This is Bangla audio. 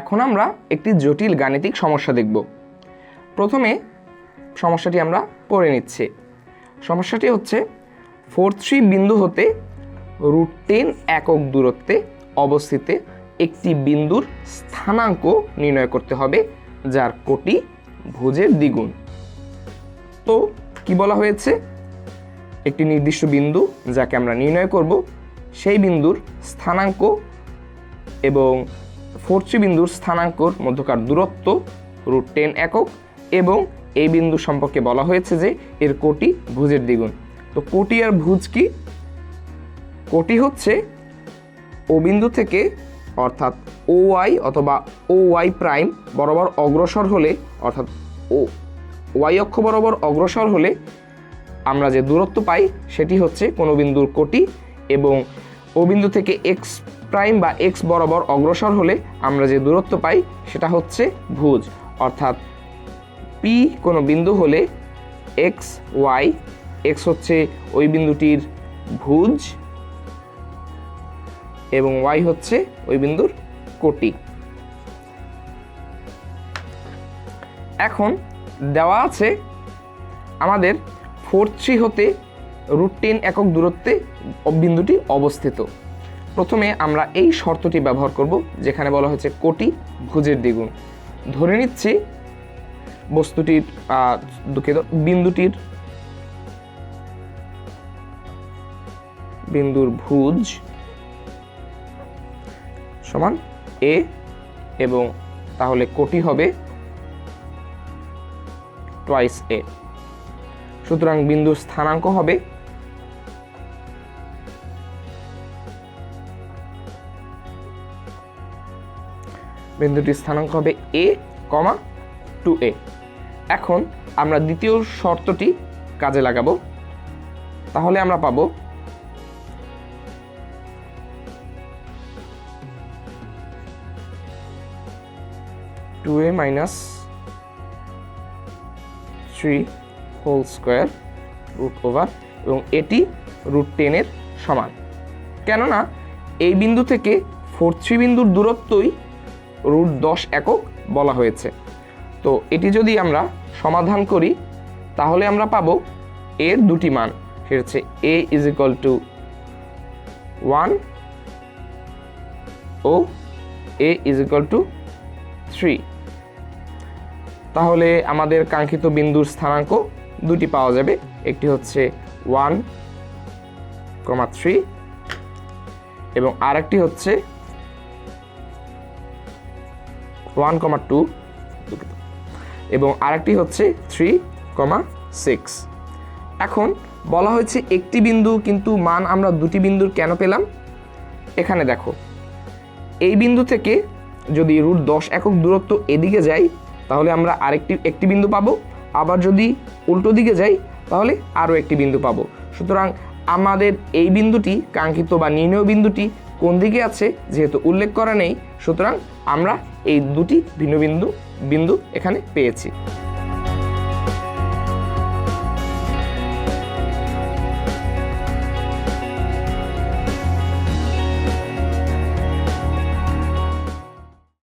এখন আমরা একটি জটিল গাণিতিক সমস্যা দেখব। প্রথমে সমস্যাটি আমরা পড়ে নিচ্ছি। সমস্যাটি হচ্ছে ফোর থ্রি বিন্দু হতে রুট টেন একক দূরত্বে অবস্থিত একটি বিন্দুর স্থানাঙ্ক নির্ণয় করতে হবে, যার কোটি ভোজের দ্বিগুণ। তো কি বলা হয়েছে? একটি নির্দিষ্ট বিন্দু যাকে আমরা নির্ণয় করব, সেই বিন্দুর স্থানাঙ্ক এবং ফোরচি বিন্দুর স্থানাঙ্কর মধ্যকার দূরত্ব রুট টেন একক এবং এই বিন্দু সম্পর্কে বলা হয়েছে যে এর কোটি ভুজের দ্বিগুণ। তো কোটি আর ভুজ কি? কোটি হচ্ছে ও বিন্দু থেকে অর্থাৎ ও ওয়াই অথবা ও ওয়াই প্রাইম বরাবর অগ্রসর হলে, অর্থাৎ ও ওয়াই অক্ষ বরাবর অগ্রসর হলে আমরা যে দূরত্ব পাই সেটি হচ্ছে কোনো বিন্দুর কোটি এবং ও বিন্দু থেকে এক্স প্রাইম বা এক্স বরাবর অগ্রসর হলে আমরা যে দূরত্ব পাই সেটা হচ্ছে ভুজ। অর্থাৎ পি কোনো বিন্দু হলে এক্স, ওয়াই, এক্স হচ্ছে ওই বিন্দুটির ভুজ এবং ওয়াই হচ্ছে ওই বিন্দুর কোটি। এখন দেওয়া আছে আমাদের ফোর থ্রি হতে রুট টেন একক দূরত্বে বিন্দুটি অবস্থিত। প্রথমে আমরা এই শর্তটি ব্যবহার করব, যেখানে বলা হয়েছে কোটি ভুজের দ্বিগুণ। ধরে নিচ্ছি বস্তুটির দুঃখিত, বিন্দুটির বিন্দুর ভুজ সমান এ এবং তাহলে কোটি হবে টোয়াইস এ সুতরাং বিন্দুর স্থানাঙ্ক হবে বিন্দুটির স্থানাঙ্ক হবে এ কমা টু এ এখন আমরা দ্বিতীয় শর্তটি কাজে লাগাবো। তাহলে আমরা পাবো two A minus three whole square root over এবং এটি রুট টেনের সমান। কেননা এই বিন্দু থেকে ফোর থ্রি বিন্দুর দূরত্বই রুট দশ একক বলা হয়েছে। তো এটি যদি আমরা সমাধান করি, তাহলে আমরা পাবো এর দুটি মান। হচ্ছে A is equal to one O A is equal to three তাহলে আমাদের কাঙ্ক্ষিত বিন্দুর স্থানাঙ্ক দুটি পাওয়া যাবে। একটি হচ্ছে ওয়ান কমা থ্রি এবং আরেকটি হচ্ছে ওয়ান কমা টু এবং আরেকটি হচ্ছে থ্রি কমা সিক্স এখন বলা হয়েছে একটি বিন্দু, কিন্তু মান আমরা দুটি বিন্দুর কেন পেলাম? এখানে দেখো, এই বিন্দু থেকে যদি রুট দশ একক দূরত্ব এদিকে যাই তাহলে আমরা আরেকটি, একটি বিন্দু পাবো। আবার যদি উল্টো দিকে যাই, তাহলে আরও একটি বিন্দু পাবো। সুতরাং আমাদের এই বিন্দুটি, কাঙ্ক্ষিত বা নির্ণয় বিন্দুটি কোন দিকে আছে, যেহেতু উল্লেখ করা নেই, সুতরাং আমরা এই দুটি ভিন্ন বিন্দু বিন্দু এখানে পেয়েছি।